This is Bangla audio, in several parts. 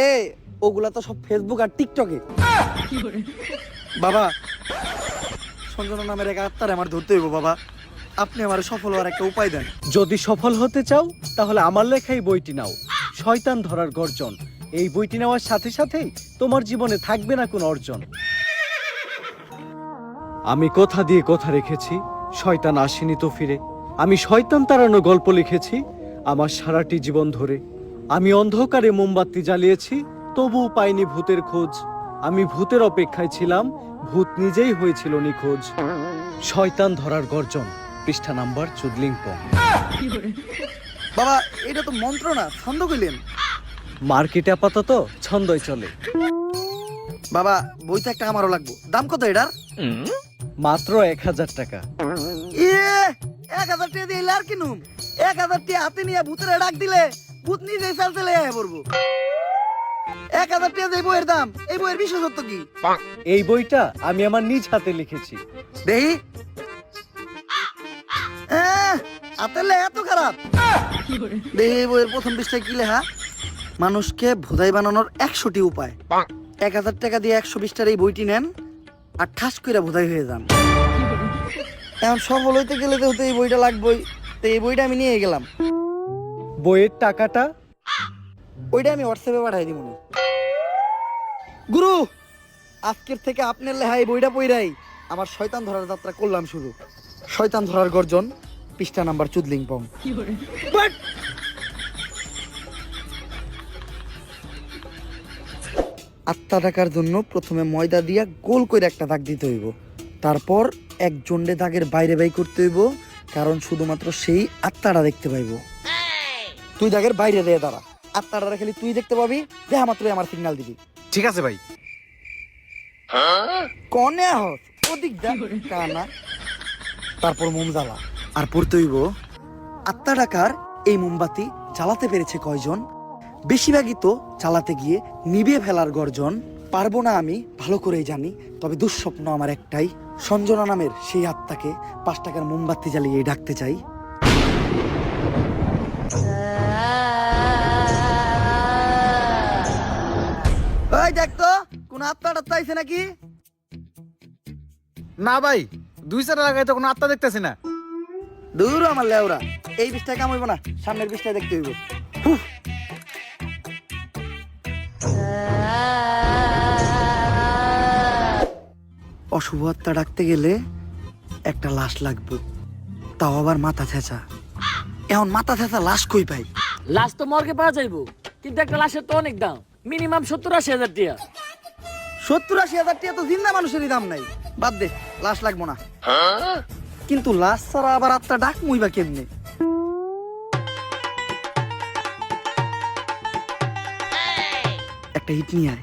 এ, ওগুলা তো সব ফেসবুক আর টিকটকে বাবা, সঞ্জনা নামের এক আত্মার আমার ধরতে হইব, বাবা। আপনি আমার সফল হওয়ার একটা উপায় দেন। যদি সফল হতে চাও, তাহলে আমার লেখাই বইটি নাও। শয়তান ধরার গর্জন। এই বইটি নেওয়ার সাথে সাথেই তোমার জীবনে থাকবে না কোনো অর্জন। আমি কথা দিয়ে কথা রেখেছি, শয়তান আসেনি তো ফিরে। আমি শয়তান তাড়ানো গল্প লিখেছি, আমার সারাটি জীবন ধরে। আমি অন্ধকারে মোমবাতি জ্বালিয়েছি তবুও পাইনি ভূতের খোঁজ। আমি ভূতের অপেক্ষায় ছিলাম ভূত নিজেই হয়েছিল নিখোঁজ। শয়তান ধরার গর্জন পৃষ্ঠা নাম্বার চুদলিংপং। বাবা এটা তো মন্ত্র না ছন্দ কইলেন। মার্কেটে আপাতত ছন্দই চলে। বাবা বইটা একটা আমারও লাগবো। দাম কত এটার? মাত্র এক হাজার টাকা। ইয়ে এক হাজার টাকা দিয়ে আর কিনুম। এক হাজার টাকা হাতে নিয়ে ভূতের ডাক দিলে। ভূত নিজেই চাল চলে আয় পড়ব। এক হাজার টাকা দিয়ে বইয়ের দাম এই বইয়ের বিশেষত্ব কি? এই বইটা আমি আমার নিজ হাতে লিখেছি। দেহি আহ, হাতের এত খারাপ। দেহি এই বইয়ের প্রথম পৃষ্ঠায় কি লেখা? মানুষকে ভোদাই বানানোর একশোটি উপায়। এক হাজার টাকা দিয়ে একশো বিশটার এই বইটি নেন আর ঠাস কইরা ভোদাই হয়ে যান। এখন সফল হইতে গেলে তো এই বইটা লাগবেই তো এই বইটা আমি নিয়ে গেলাম। বইয়ের টাকাটা? ওইটা আমি হোয়াটসঅ্যাপে পাঠাই দিব গুরু আজকের থেকে আপনার লেহা এই বইটা পইরাই। আমার শয়তান ধরার যাত্রা করলাম শুরু শয়তান ধরার গর্জন পৃষ্ঠা নাম্বার চুদলিং পং বাট! আত্মা টাকার জন্য প্রথমে ময়দা দিয়া গোল করে একটা দাগ দিতে হইব। তারপর এক জন্ডে দাগের বাইরে বাই করতে হইব কারণ শুধুমাত্র সেই আত্মাটা দেখতে পাইব। তুই দাগের বাইরে দিয়ে দাঁড়া। আত্মাটা খালি তুই দেখতে পাবি দেখা মাত্রই আমার সিগন্যাল দিবি। ঠিক আছে ভাই। কনে হস ওদিক কানা। তারপর মোম জ্বালা আর পড়তে হইব আত্মা ডাকার এই মোমবাতি জ্বালাতে পেরেছে কয়জন? বেশিরভাগই তো চালাতে গিয়ে নিভে ফেলার গর্জন। পারব না আমি ভালো করেই জানি তবে দুঃস্বপ্ন আমার একটাই। সঞ্জনা নামের সেই আত্মাকে পাঁচ টাকার মোমবাতি জ্বালিয়ে ডাকতে চাই। ওই দেখ তো কোন আত্মা টাত্মা আইছে নাকি? না ভাই দুই চার লাগাই তো কোনো আত্মা দেখতেছি না। দূর আমার লেওরা এই বিষটায় কাম হইব না সামনের বিষটায় দেখতে হইব। অশুভ আত্মা ডাকতে গেলে একটা লাশ লাগবে তাও আবার মাথা ছেঁচা। এখন মাথা ছেঁচা লাশ কই পাই? লাশ তো মর্গে পাওয়া যাইবো কিন্তু একটা লাশের তো অনেক দাম। মিনিমাম সত্তর আশি হাজার টিয়া। সত্তর আশি হাজার টিয়া তো জিন্দা মানুষেরই দাম নাই। বাদ দে লাশ লাগবো না। কিন্তু লাশ ছাড়া আবার আত্মা ডাক মুইবা কেমনে? একটা হিট নিয়ে আয়।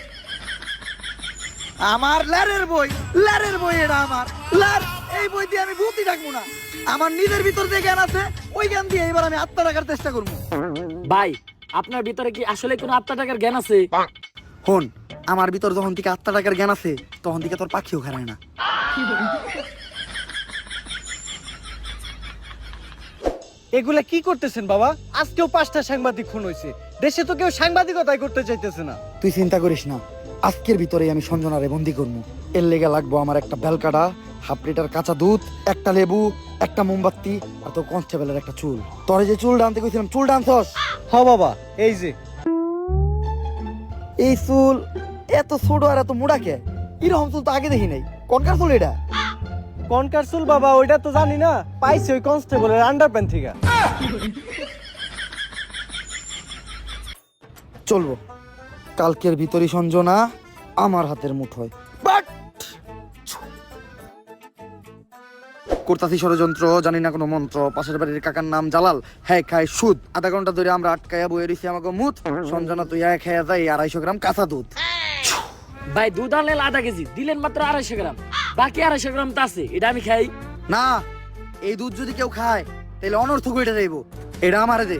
আমার লারের বই লারের বই এটা আমার। লার এই বই দিয়ে আমি ভূতি ডাকবো না। আমার নিজের ভিতর যে জ্ঞান আছে ওই জ্ঞান দিয়ে এবার আমি আত্মা রাখার চেষ্টা করব। ভাই আপনার ভিতরে কি আসলে কোনো আত্মা টাকার জ্ঞান আছে? হন আমার ভিতর যখন থেকে আত্মা টাকার জ্ঞান আছে তখন থেকে তোর পাখিও খারায় না। এগুলা কি করতেছেন বাবা? আজকেও পাঁচটা সাংবাদিক খুন হয়েছে দেশে তো কেউ সাংবাদিকতাই করতে চাইতেছে না। তুই চিন্তা করিস না। আজকের ভিতরেই আমি সঞ্জনারে বন্দি করব। এর লেগে লাগবো আমার একটা বেলকাটা হাফ লিটার কাঁচা দুধ একটা লেবু একটা মোমবাতি আর তো কনস্টেবলের একটা চুল। তোরে যে চুল ডানতে কইছিলাম চুল ডানছস হ বাবা এই যে। এই চুল এত ছোট আর এত মোড়া কে? এরকম চুল তো আগে দেখি নাই। কনকার চুল এটা? কনকার চুল বাবা ওইটা তো জানি না। পাইছি ওই কনস্টেবলের আন্ডার প্যান্ট থেকে। চলবো। কালকের ভিতরই সঞ্জনা আমার হাতের মুঠোয়। বাট! করতাছি ষড়যন্ত্র জানি না কোনো মন্ত্র পাশের বাড়ির কাকার নাম জালাল। হ্যাঁ খায় সুদ। আধা ঘণ্টা ধরে আমরা আটকায়া বয়ে রয়েছি আমাকে মুত। সঞ্জনা তুই এক খেয়ে যাই আড়াইশো গ্রাম কাঁচা দুধ। ভাই দুধ আনলেন আধা কেজি। দিলেন মাত্র আড়াইশো গ্রাম। বাকি আড়াইশো গ্রাম তো আছে। এটা আমি খাই। না এই দুধ যদি কেউ খায় তাহলে অনর্থক এটা যাইব। এটা আমারে দে।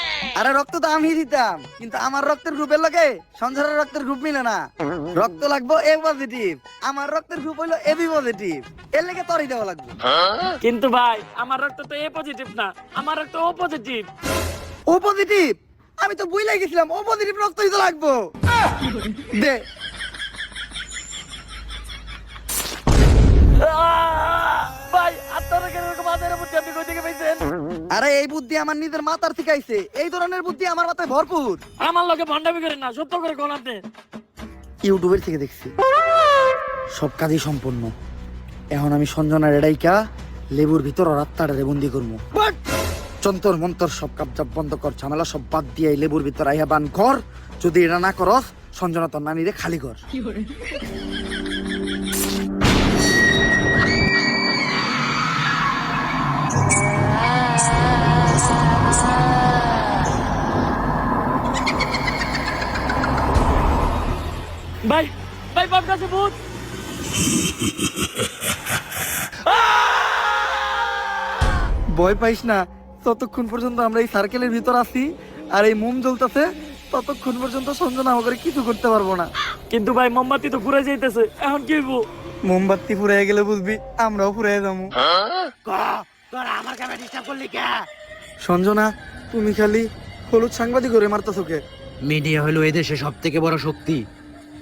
আরে রক্ত তো আমি দিতাম কিন্তু আমার রক্তের গ্রুপের লগে সঞ্জয়ের রক্তের গ্রুপ মিলে না। রক্ত লাগবো এ পজিটিভ আমার রক্তের গ্রুপ হইল এবি পজিটিভ এর লেগে তোরই দেওয়া লাগবে। কিন্তু ভাই আমার রক্ত তো এ পজিটিভ না আমার রক্ত ও পজিটিভ ও পজিটিভ আমি তো বুঝলাই গেছিলাম ও পজিটিভ রক্তই তো লাগবো। দে। আরে এই বুদ্ধি আমার নিজের মাথার থেকে আইছে। এই ধরনের বুদ্ধি আমার মাথায় ভরপুর। আমার লগে ভণ্ডামি করেন না সত্য করে কোন আপনি? ইউটিউবের থেকে দেখছি। সব কাজই সম্পূর্ণ। এখন আমি সঞ্জনার এডাইকা লেবুর ভিতর ওর আত্মাটারে বন্দি করব। চন্তর মন্তর সব কাপজাপ বন্ধ কর ঝামেলা সব বাদ দিয়ে এই লেবুর ভিতর আইয়া বান কর। যদি এটা না করস সঞ্জনা তোর নানিরে খালি কর? বাপ কাছে ভূত। ভয় পাইস না ততক্ষণ পর্যন্ত আমরা এই সার্কেলের ভিতর আছি আর এই মোম জ্বলতেছে ততক্ষণ পর্যন্ত সঞ্জনা আমাকে কিছু করতে পারব না। কিন্তু ভাই মোমবাতি তো ঘুরে যাইতেছে এখন কি হইব? মোমবাতি ফুরাই গেলে বুঝবি আমরাও ফুরাই যাব। সঞ্জনা তুমি খালি হলুদ সাংবাদিক করে মারতেছো কে? মিডিয়া হলো এদেশে সব থেকে বড় শক্তি।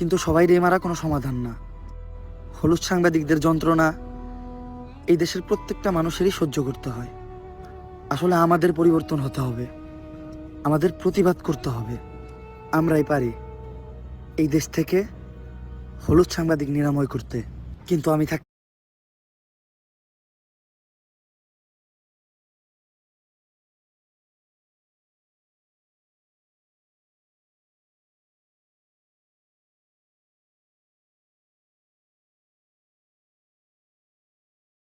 কিন্তু সবাই রে মারা কোনো সমাধান না। হলুদ সাংবাদিকদের যন্ত্রণা, এই দেশের প্রত্যেকটা মানুষেরই সহ্য করতে হয়। আসলে আমাদের পরিবর্তন হতে হবে। আমাদের প্রতিবাদ করতে হবে। আমরাই পারি এই দেশ থেকে হলুদ সাংবাদিক নিরাময় করতে। কিন্তু আমি থাক